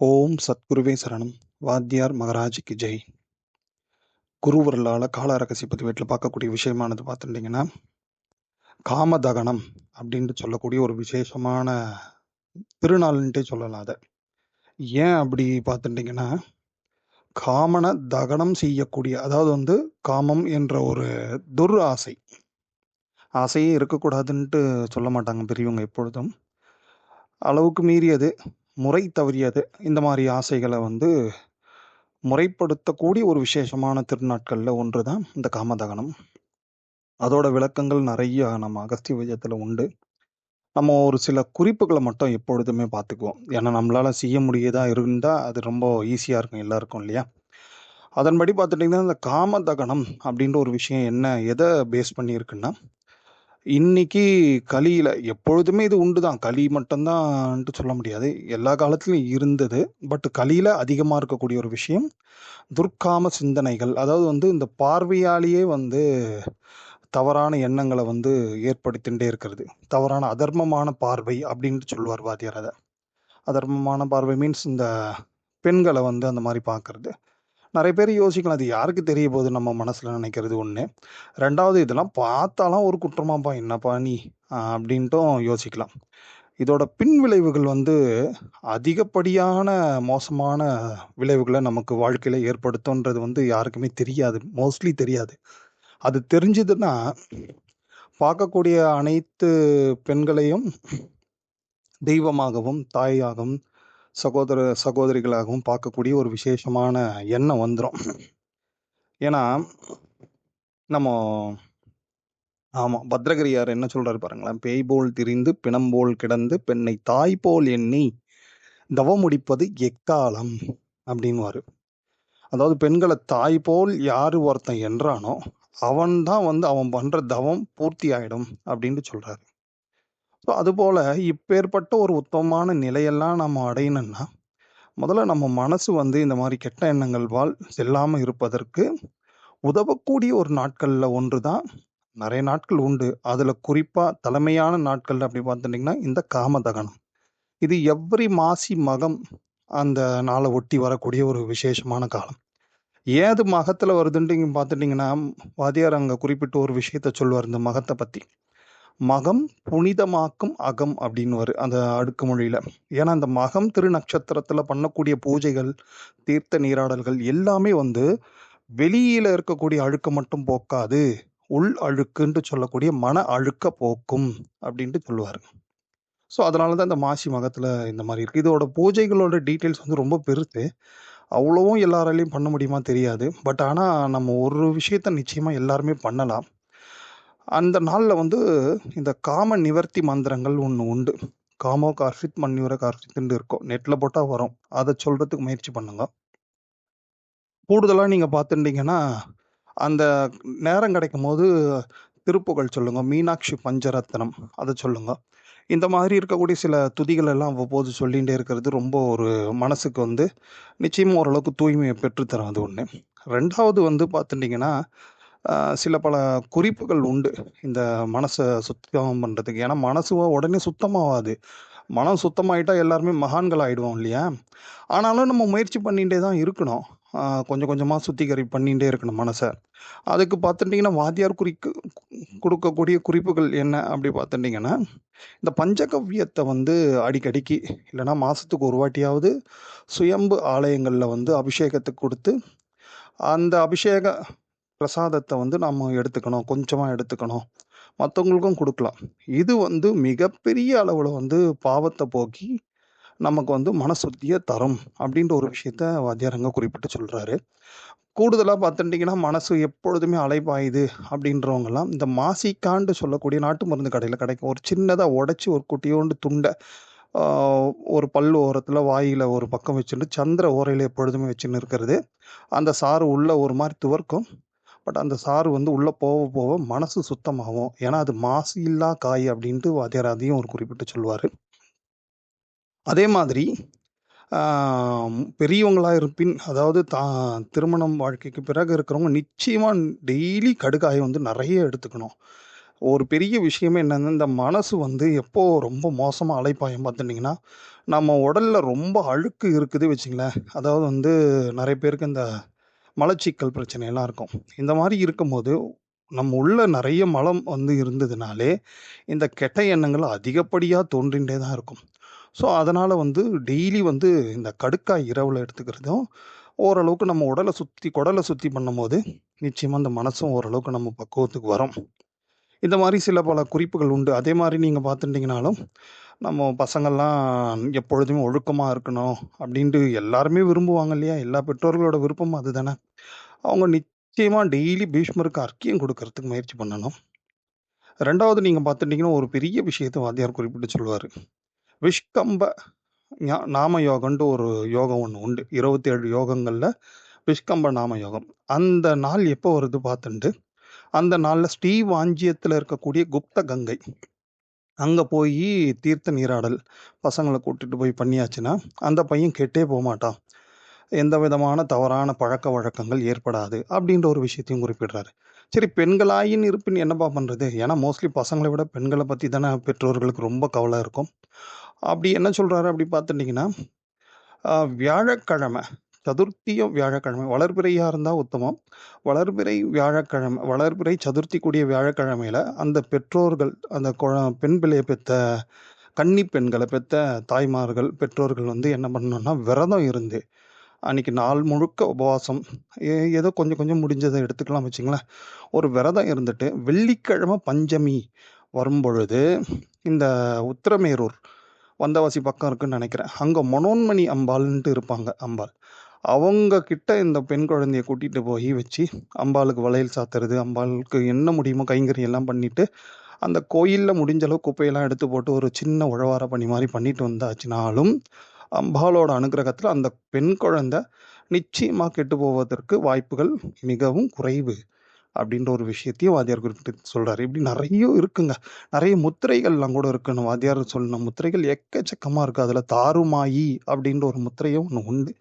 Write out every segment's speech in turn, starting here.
ஓம் சத்குருவே சரணம். வாத்தியார் மகராஜுக்கு ஜெய். குருவர்களால் கால பற்றி வீட்டில் பார்க்கக்கூடிய விஷயமானது பார்த்துட்டிங்கன்னா காமதகனம் அப்படின்ட்டு சொல்லக்கூடிய ஒரு விசேஷமான திருநாள்ன்ட்டே சொல்லலாம் அதை. ஏன் அப்படி பார்த்துட்டிங்கன்னா காமன தகனம் செய்யக்கூடிய அதாவது வந்து காமம் என்ற ஒரு துர் ஆசை. ஆசையே இருக்கக்கூடாதுன்ட்டு சொல்ல மாட்டாங்க பெரியவங்க எப்பொழுதும். அளவுக்கு மீறியது முறை தவறியது. இந்த மாதிரி ஆசைகளை வந்து முறைப்படுத்தக்கூடிய ஒரு விசேஷமான திருநாட்களில் ஒன்று தான் இந்த காமதகனம். அதோட விளக்கங்கள் நிறைய நம்ம அகஸ்திய விஜயத்தில் உண்டு. நம்ம ஒரு சில குறிப்புகளை மட்டும் எப்பொழுதுமே பார்த்துக்குவோம். ஏன்னா நம்மளால் செய்ய முடியதா இருந்தால் அது ரொம்ப ஈஸியாக இருக்கும் எல்லாருக்கும் இல்லையா? அதன்படி பார்த்துட்டிங்கன்னா இந்த காமதகனம் அப்படின்ற ஒரு விஷயம் என்ன எதை பேஸ் பண்ணியிருக்குன்னா இன்னைக்கு கலியில் எப்பொழுதுமே இது உண்டு தான் களி மட்டும்தான்ட்டு சொல்ல முடியாது. எல்லா காலத்துலையும் இருந்தது. பட் கலியில் அதிகமாக இருக்கக்கூடிய ஒரு விஷயம் துர்க்காம சிந்தனைகள். அதாவது வந்து இந்த பார்வையாலேயே வந்து தவறான எண்ணங்களை வந்து ஏற்படுத்திகிட்டே இருக்கிறது. தவறான அதர்மமான பார்வை அப்படின்ட்டு சொல்லுவார் வாத்தியார் அதை. அதர்மமான பார்வை மீன்ஸ் இந்த பெண்களை வந்து அந்த மாதிரி பார்க்கறது. நிறைய பேர் யோசிக்கலாம் அது யாருக்கு தெரிய போகுது நம்ம மனசில்? நினைக்கிறது ஒன்று ரெண்டாவது இதெல்லாம் பார்த்தாலாம் ஒரு குற்றமாப்பா என்னப்பா நீ? அப்படின்ட்டும் யோசிக்கலாம். இதோட பின் விளைவுகள் வந்து அதிகப்படியான மோசமான விளைவுகளை நமக்கு வாழ்க்கையில் ஏற்படுத்தும்ன்றது வந்து யாருக்குமே தெரியாது. மோஸ்ட்லி தெரியாது. அது தெரிஞ்சதுன்னா பார்க்கக்கூடிய அனைத்து பெண்களையும் தெய்வமாகவும் தாயாகவும் சகோதர சகோதரிகளாகவும் பார்க்கக்கூடிய ஒரு விசேஷமான எண்ணம் வந்துடும் ஏன்னா நம்ம ஆமாம் பத்ரகிரியார் என்ன சொல்றாரு பாருங்களேன். பேய் போல் திரிந்து பிணம் போல் கிடந்து பெண்ணை தாய் போல் எண்ணி தவம் முடிப்பது எக்காலம்? அப்படின்வாரு அதாவது பெண்களை தாய் போல் யார் ஒருத்தன் என்றானோ அவன் தான் வந்து அவன் பண்ற தவம் பூர்த்தி ஆகிடும் அப்படின்ட்டு சொல்றாரு. ஸோ அதுபோல் இப்பேற்பட்ட ஒரு உத்தமமான நிலையெல்லாம் நம்ம அடையணும்னா முதல்ல நம்ம மனசு வந்து இந்த மாதிரி கெட்ட எண்ணங்கள் வாழ் செல்லாமல் இருப்பதற்கு உதவக்கூடிய ஒரு நாட்களில் ஒன்று தான் நிறைய நாட்கள் உண்டு. அதில் குறிப்பாக தலைமையான நாட்கள் அப்படி பார்த்துட்டிங்கன்னா இந்த காமதகனம். இது எவ்ரி மாசி மகம் அந்த நாளை ஒட்டி வரக்கூடிய ஒரு விசேஷமான காலம். ஏது மகத்தில் வருதுன்ட்டு பார்த்துட்டிங்கன்னா வாதியார் அங்கே குறிப்பிட்ட ஒரு விஷயத்த சொல்லுவார் இந்த மகத்தை பற்றி மகம் புனிதமாக்கும் அகம் அப்படின்னு அந்த அடுக்கு மொழியில். ஏன்னா அந்த மகம் திருநட்சத்திரத்தில் பண்ணக்கூடிய பூஜைகள் தீர்த்த நீராடல்கள் எல்லாமே வந்து வெளியில் இருக்கக்கூடிய அழுக்கு மட்டும் போக்காது உள் அழுக்குன்ட்டு சொல்லக்கூடிய மன அழுக்க போக்கும் அப்படின்ட்டு சொல்லுவார். ஸோ அதனால தான் இந்த மாசி மகத்தில் இந்த மாதிரி இருக்குது இதோட பூஜைகளோட டீட்டெயில்ஸ் வந்து ரொம்ப பெருத்து அவ்வளோவும் எல்லாராலையும் பண்ண முடியுமா தெரியாது. பட் ஆனால் நம்ம ஒரு விஷயத்த நிச்சயமாக எல்லாருமே பண்ணலாம். அந்த நாளில் வந்து இந்த காம நிவர்த்தி மந்திரங்கள் ஒன்று உண்டு. காமோ கார்ஷித் மன்னிவர கார்ஷித்னு இருக்கும். நெட்டில் போட்டால் வரும். அதை சொல்கிறதுக்கு முயற்சி பண்ணுங்க. கூடுதலாக நீங்கள் பார்த்துட்டீங்கன்னா அந்த நேரம் கிடைக்கும் போது திருப்புகள் சொல்லுங்கள் மீனாட்சி பஞ்சரத்னம் அதை சொல்லுங்கள் இந்த மாதிரி இருக்கக்கூடிய சில துதிகள் எல்லாம் அவ்வப்போது சொல்லிகிட்டே இருக்கிறது ரொம்ப ஒரு மனசுக்கு வந்து நிச்சயமாக ஓரளவுக்கு தூய்மையை பெற்றுத்தரும் அது ஒன்று ரெண்டாவது வந்து பார்த்துட்டிங்கன்னா சில பல குறிப்புகள் உண்டு. இந்த மனசை சுத்தம் பண்ணுறதுக்கு ஏன்னா மனசு உடனே சுத்தமாகாது மனம் சுத்தமாயிட்டா எல்லாருமே மகான்கள் ஆகிடுவோம் இல்லையா? ஆனாலும் நம்ம முயற்சி பண்ணிகிட்டே தான் இருக்கணும். கொஞ்சம் கொஞ்சமாக சுத்திகரி பண்ணிகிட்டே இருக்கணும் மனசை. அதுக்கு பார்த்துட்டிங்கன்னா வாத்தியார் குறிக்கு கொடுக்கக்கூடிய குறிப்புகள் என்ன அப்படி பார்த்துட்டிங்கன்னா இந்த பஞ்சகவ்யத்தை வந்து அடிக்கடிக்கு இல்லைன்னா மாதத்துக்கு ஒரு வாட்டியாவது சுயம்பு ஆலயங்களில் வந்து அபிஷேகத்துக்கு கொடுத்து அந்த அபிஷேக பிரசாதத்தை வந்து நம்ம எடுத்துக்கணும் கொஞ்சமாக எடுத்துக்கணும். மற்றவங்களுக்கும் கொடுக்கலாம். இது வந்து மிகப்பெரிய அளவில் வந்து பாவத்தை போக்கி நமக்கு வந்து மனசுத்தியை தரும் அப்படின்ற ஒரு விஷயத்த வாத்தியாரங்க குறிப்பிட்டு சொல்கிறாரு கூடுதலாக பார்த்துட்டிங்கன்னா மனசு எப்பொழுதுமே அலைப்பாயுது அப்படின்றவங்கலாம் இந்த மாசிக்காண்டு சொல்லக்கூடிய நாட்டு மருந்து கடையில் கிடைக்கும். ஒரு சின்னதாக உடச்சி ஒரு குட்டியோண்டு துண்டை ஒரு பல் ஓரத்தில் வாயில் ஒரு பக்கம் வச்சுட்டு சந்திர ஓரையில் எப்பொழுதுமே வச்சுன்னு இருக்கிறது. அந்த சாறு உள்ள ஒரு மாதிரி துவர்க்கும். பட் அந்த சாறு வந்து உள்ளே போக போக மனசு சுத்தமாகும். ஏன்னா அது மாசு இல்லா காய் அப்படின்ட்டு வாத்தியார் அதையும் ஒரு குறிப்பிட்டு சொல்லுவார் அதே மாதிரி பெரியவங்களாக இருப்பின் அதாவது தா திருமணம் வாழ்க்கைக்கு பிறகு இருக்கிறவங்க நிச்சயமாக டெய்லி கடுகாயை வந்து நிறைய எடுத்துக்கணும். ஒரு பெரிய விஷயமே என்னன்னா, இந்த மனசு வந்து எப்போ ரொம்ப மோசமாக அலைப்பாயம் பார்த்துட்டிங்கன்னா நம்ம உடலில் ரொம்ப அழுக்கு இருக்குது வச்சுங்களேன். அதாவது வந்து நிறைய பேருக்கு இந்த மலச்சிக்கல் பிரச்சனைலாம் இருக்கும். இந்த மாதிரி இருக்கும்போது, நம்ம உள்ள நிறைய மலம் வந்து இருந்ததுனாலே, இந்த கெட்ட எண்ணங்கள் அதிகப்படியாக தோன்றிண்டே தான் இருக்கும். ஸோ, அதனால் வந்து டெய்லி வந்து இந்த கடுக்காய் இரவில் எடுத்துக்கிறதும், ஓரளவுக்கு நம்ம உடலை சுற்றி குடலை சுத்தி பண்ணும்போது, நிச்சயமாக இந்த மனசும் ஓரளவுக்கு நம்ம பக்குவத்துக்கு வரும். இந்த மாதிரி சில பல குறிப்புகள் உண்டு. அதே மாதிரி நீங்கள் பார்த்துட்டிங்கனாலும் நம்ம பசங்கள்லாம் எப்பொழுதுமே ஒழுக்கமாக இருக்கணும் அப்படின்ட்டு எல்லாருமே விரும்புவாங்க இல்லையா? எல்லா பெற்றோர்களோட விருப்பமும் அதுதானே. அவங்க நிச்சயமாக டெய்லி பீஷ்மருக்கு அர்க்கியம் கொடுக்கறதுக்கு முயற்சி பண்ணணும். ரெண்டாவது நீங்கள் பார்த்துட்டீங்கன்னா, ஒரு பெரிய விஷயத்தை வாத்தியார் குறிப்பிட்டு சொல்லுவார் விஷ்கம்ப நாம யோகன்ட்டு ஒரு யோகம் ஒன்று உண்டு. இருபத்தேழு யோகங்களில் விஷ்கம்ப நாம யோகம். அந்த நாள் எப்போ வருது பார்த்துண்டு, அந்த நாளில் ஸ்ரீவாஞ்சியத்தில் இருக்கக்கூடிய குப்த கங்கை. அங்கே போய் தீர்த்த நீராடல் பசங்களை கூட்டிட்டு போய் பண்ணியாச்சுன்னா, அந்த பையன் கெட்டே போகமாட்டான் எந்த விதமான தவறான பழக்க வழக்கங்கள் ஏற்படாது. அப்படின்ற ஒரு விஷயத்தையும் குறிப்பிடுறாரு. சரி பெண்களாயின் இருப்பின் என்னப்பா பண்ணுறது ஏன்னா மோஸ்ட்லி பசங்களை விட பெண்களை பற்றி தானே பெற்றோர்களுக்கு ரொம்ப கவலை இருக்கும். அப்படி என்ன சொல்கிறாரு அப்படி பார்த்துட்டிங்கன்னா வியாழக்கிழமை சதுர்த்தியும் வியாழக்கிழமை வளர்பிறையாக இருந்தால் உத்தமம். வளர்பிறை வியாழக்கிழமை வளர்பிறை சதுர்த்தி கூடிய வியாழக்கிழமையில அந்த பெற்றோர்கள் அந்த குழ பெண் பிள்ளையை பெற்ற கன்னி பெண்களை பெற்ற தாய்மார்கள், பெற்றோர்கள் வந்து என்ன பண்ணணும்னா, விரதம் இருந்து, அன்னைக்கு நாள் முழுக்க உபவாசம் ஏதோ கொஞ்சம் கொஞ்சம் முடிஞ்சதை எடுத்துக்கலாம் வச்சுங்களேன். ஒரு விரதம் இருந்துட்டு, வெள்ளிக்கிழமை பஞ்சமி வரும்பொழுது, இந்த உத்திரமேரூர் வந்தவாசி பக்கம் இருக்குன்னு நினைக்கிறேன் அங்கே மனோன்மணி அம்பாள்ன்ட்டு இருப்பாங்க அம்பாள். அவங்க கிட்ட இந்த பெண் குழந்தைய கூட்டிட்டு போய் வச்சு, அம்பாளுக்கு வளையல் சாத்துறது, அம்பாளுக்கு என்ன முடியுமோ கைங்கரியெல்லாம் பண்ணிட்டு, அந்த கோயிலில் முடிஞ்ச அளவு குப்பையெல்லாம் எடுத்து போட்டு ஒரு சின்ன உழவார பணி மாதிரி பண்ணிட்டு வந்தாச்சுனாலும், அம்பாலோட அனுகிரகத்தில் அந்த பெண் குழந்தை நிச்சயமாக கெட்டு போவதற்கு வாய்ப்புகள் மிகவும் குறைவு. அப்படின்ற ஒரு விஷயத்தையும் வாத்தியார் குறிப்பிட்டு சொல்கிறாரு இப்படி நிறைய இருக்குங்க. நிறைய முத்திரைகள்லாம் கூட இருக்குன்னு வாத்தியார் சொன்ன முத்திரைகள் எக்கச்சக்கமாக இருக்குது அதில் தாருமாயி அப்படின்ற ஒரு முத்திரையும் ஒன்று உண்டு.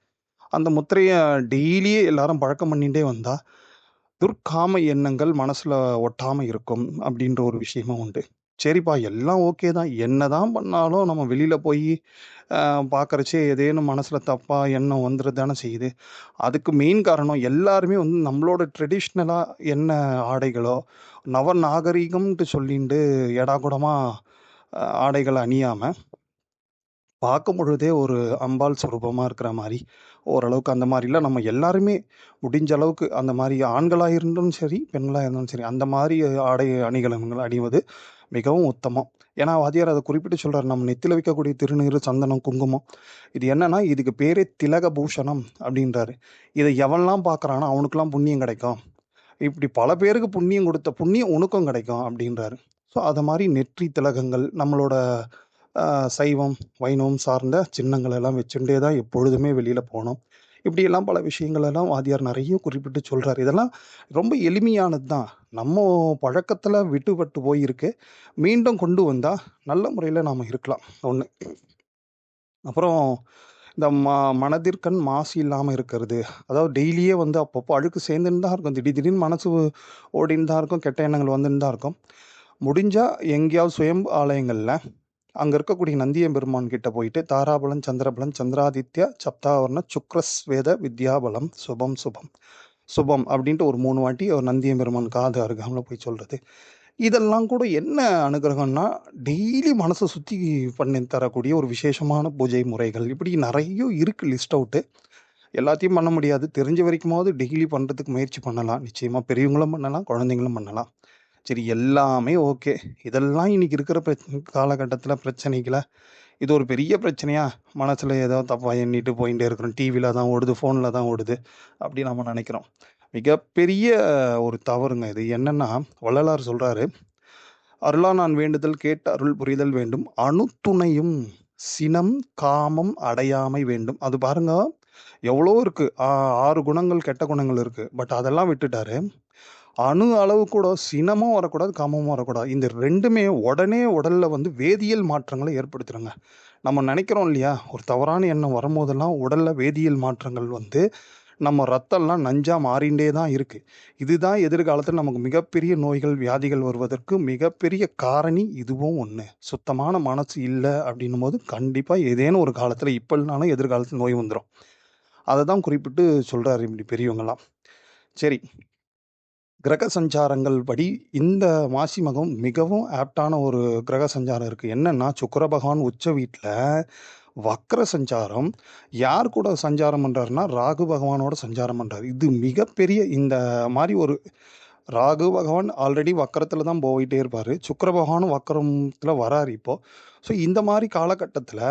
அந்த முத்திரையை டெய்லியே எல்லாரும் பழக்கம் பண்ணிகிட்டே வந்தால் துர்க்காம எண்ணங்கள் மனசில் ஒட்டாமல் இருக்கும். அப்படின்ற ஒரு விஷயமும் உண்டு. சரிப்பா எல்லாம் ஓகே தான். என்ன தான் பண்ணாலும் நம்ம வெளியில் போய் பார்க்குறச்சே ஏதேனும் மனசில் தப்பாக எண்ணம் வந்துடுது தானே செய்யுது. அதுக்கு மெயின் காரணம் எல்லாருமே வந்து நம்மளோட ட்ரெடிஷ்னலாக என்ன ஆடைகளோ, நவநாகரீகம்ன்ட்டு சொல்லிண்டு எடாகுடமா அ ஆடைகளை அணியாமல் பார்க்கும் பொழுதே ஒரு அம்பாள் சுரூபமாக இருக்கிற மாதிரி ஓரளவுக்கு அந்த மாதிரிலாம் நம்ம எல்லாருமே முடிஞ்ச அளவுக்கு அந்த மாதிரி ஆண்களாக இருந்தும் சரி, பெண்களாக இருந்தாலும் சரி, அந்த மாதிரி ஆடை அணிகலன்கள் அணிவது மிகவும் உத்தமம். ஏன்னா வாத்தியார் அதை குறிப்பிட்டு சொல்கிறார் நம்ம நெத்தில வைக்கக்கூடிய திருநீர் சந்தனம், குங்குமம் இது என்னன்னா, இதுக்கு பேரே திலக பூஷணம் அப்படின்றாரு இதை எவன்லாம் பார்க்குறானோ அவனுக்கெல்லாம் புண்ணியம் கிடைக்கும். இப்படி பல பேருக்கு புண்ணியம் கொடுத்த புண்ணியம் உனக்கும் கிடைக்கும் அப்படின்றாரு ஸோ அதை மாதிரி நெற்றி திலகங்கள், நம்மளோட சைவம், வைணவம் சார்ந்த சின்னங்கள் எல்லாம் வச்சுண்டே தான் எப்பொழுதுமே வெளியில் போனோம் இப்படியெல்லாம் பல விஷயங்கள் எல்லாம் வாத்தியார் நிறைய குறிப்பிட்டு சொல்கிறார் இதெல்லாம் ரொம்ப எளிமையானது தான். நம்ம பழக்கத்தில் விட்டுபட்டு போயிருக்கு. மீண்டும் கொண்டு வந்தால் நல்ல முறையில் நாம் இருக்கலாம். ஒன்று அப்புறம் இந்த ம மனதிற்கண் மாசு இல்லாமல் இருக்கிறது. அதாவது டெய்லியே வந்து அப்பப்போ அழுக்கு சேர்ந்துன்னு தான் இருக்கும். திடீர் திடீர்னு மனசு ஓடின்னு தான் இருக்கும். கெட்ட எண்ணங்கள் வந்துன்னு தான் இருக்கும். முடிஞ்சால் எங்கேயாவது சுயம்பு ஆலயங்களில் அங்க இருக்கக்கூடிய நந்தியம்பெருமான் கிட்ட போயிட்டு, தாராபலம், சந்திரபலம், சந்திராதித்யா சப்தாவர்ண சுக்ரஸ்வேத வித்யாபலம் சுபம் சுபம். சுபம் அப்படின்ட்டு ஒரு மூணு வாட்டி ஒரு நந்தியம்பெருமான் காது அருகாமல் போய் சொல்றது. இதெல்லாம் கூட என்ன அனுகிரகம்னா, டெய்லி மனசை சுற்றி பண்ணி தரக்கூடிய ஒரு விசேஷமான பூஜை முறைகள். இப்படி நிறைய இருக்கு லிஸ்ட் அவுட்டு. எல்லாத்தையும் பண்ண முடியாது. தெரிஞ்ச வரைக்குமாவது டெய்லி பண்ணுறதுக்கு முயற்சி பண்ணலாம். நிச்சயமாக பெரியவங்களும் பண்ணலாம், குழந்தைங்களும் பண்ணலாம். சரி எல்லாமே ஓகே. இதெல்லாம் இன்னைக்கு இருக்கிற பிரச்சனை காலகட்டத்தில் பிரச்சனைகளை இது ஒரு பெரிய பிரச்சனையா? மனசில் ஏதோ தப்பாக எண்ணிட்டு போயிட்டே இருக்கிறோம். டிவியில் தான் ஓடுது, ஃபோனில் தான் ஓடுது. அப்படி நம்ம நினைக்கிறோம் மிகப்பெரிய ஒரு தவறுங்க இது. என்னென்னா வள்ளலார் சொல்கிறாரு அருளா நான் வேண்டுதல் கேட்டு அருள் புரிதல் வேண்டும். அணுத்துணையும் சினம், காமம் அடையாமை வேண்டும்." அது பாருங்க, எவ்வளோ இருக்குது ஆ 6 குணங்கள், கெட்ட குணங்கள் இருக்குது பட் அதெல்லாம் விட்டுட்டாரு. அணு அளவு கூட சினமும் வரக்கூடாது, காமமும் வரக்கூடாது. இந்த ரெண்டுமே உடனே உடலில் வந்து வேதியியல் மாற்றங்களை ஏற்படுத்திருங்க. நம்ம நினைக்கிறோம் இல்லையா? ஒரு தவறான எண்ணம் வரும்போதெல்லாம் உடலில் வேதியியல் மாற்றங்கள் வந்து நம்ம ரத்தம்லாம் நஞ்சாக மாறிண்டே தான் இருக்குது இதுதான் எதிர்காலத்தில் நமக்கு மிகப்பெரிய நோய்கள் வியாதிகள் வருவதற்கு மிகப்பெரிய காரணி இதுவும் ஒன்று சுத்தமான மனசு இல்லை அப்படின்னும் போது கண்டிப்பாக ஏதேனும் ஒரு காலத்தில் இப்போ இல்லைனாலும் எதிர்காலத்தில் நோய் வந்துடும் அதை தான் குறிப்பிட்டு சொல்கிறாரு இப்படி பெரியவங்களாம் சரி கிரக சஞ்சாரங்கள் படி இந்த மாசி மகம் மிகவும் ஆப்டான ஒரு கிரக சஞ்சாரம் இருக்குது என்னென்னா சுக்கர பகவான் உச்ச வீட்டில் வக்ர சஞ்சாரம் யார் கூட சஞ்சாரம் பண்ணுறாருன்னா ராகு பகவானோட சஞ்சாரம் பண்ணுறாரு இது மிகப்பெரிய இந்த மாதிரி ஒரு ராகு பகவான் ஆல்ரெடி வக்கரத்தில் தான் போயிட்டே இருப்பார். சுக்கர பகவானும் வக்கரத்தில் வராரு இப்போது ஸோ இந்த மாதிரி காலகட்டத்தில்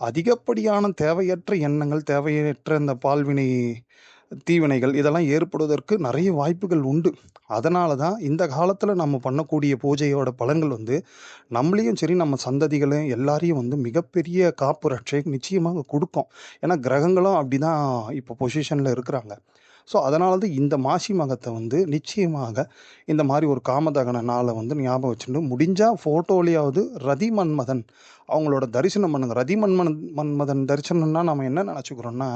அதிகப்படியான தேவையற்ற எண்ணங்கள் தேவையற்ற இந்த பால்வினை தீவினைகள் இதெல்லாம் ஏற்படுவதற்கு நிறைய வாய்ப்புகள் உண்டு. அதனால தான் இந்த காலத்தில் நம்ம பண்ணக்கூடிய பூஜையோட பலன்கள் வந்து நம்மளையும் சரி நம்ம சந்ததிகளையும் எல்லாரையும் வந்து மிகப்பெரிய காப்பு ரட்சை நிச்சயமாக கொடுக்கும். ஏன்னா கிரகங்களும் அப்படி தான் இப்போ பொசிஷனில் இருக்கிறாங்க. ஸோ அதனால தான் இந்த மாசி மகத்தை வந்து நிச்சயமாக இந்த மாதிரி ஒரு காமதகன நாளை வந்து ஞாபகம் வச்சுட்டு முடிஞ்சால் ஃபோட்டோலையாவது ரதி மன்மதன் அவங்களோட தரிசனம் பண்ணுங்க. ரதி மன்மன் மன்மதன் தரிசனம்னா நம்ம என்ன நினச்சிக்கிறோன்னா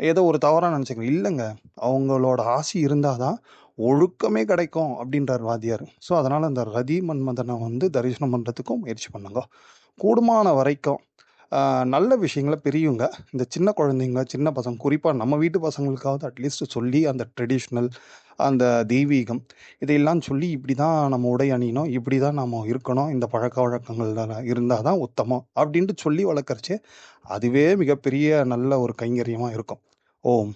ஏதோ ஒரு தவறாக நினச்சிக்கிறோம் இல்லைங்க. அவங்களோட ஆசி இருந்தால் தான் ஒழுக்கமே கிடைக்கும் அப்படின்றார் வாத்தியார். ஸோ அதனால் இந்த ரதி மன்மதனை வந்து தரிசனம் பண்ணுறதுக்கும் முயற்சி பண்ணுங்க. கூடுமான வரைக்கும் நல்ல விஷயங்களை பெரியவங்க இந்த சின்ன குழந்தைங்க சின்ன பசங்க குறிப்பாக நம்ம வீட்டு பசங்களுக்காவது அட்லீஸ்ட் சொல்லி அந்த ட்ரெடிஷ்னல் அந்த தெய்வீகம் இதையெல்லாம் சொல்லி இப்படி தான் நம்ம உடை அணியணும் இப்படி தான் நம்ம இருக்கணும் இந்த பழக்க வழக்கங்கள் இருந்தால் தான் உத்தமம் அப்படின்ட்டு சொல்லி வளர்க்குறச்சே அதுவே மிகப்பெரிய நல்ல ஒரு கைங்கரியமாக இருக்கும். ஓம்.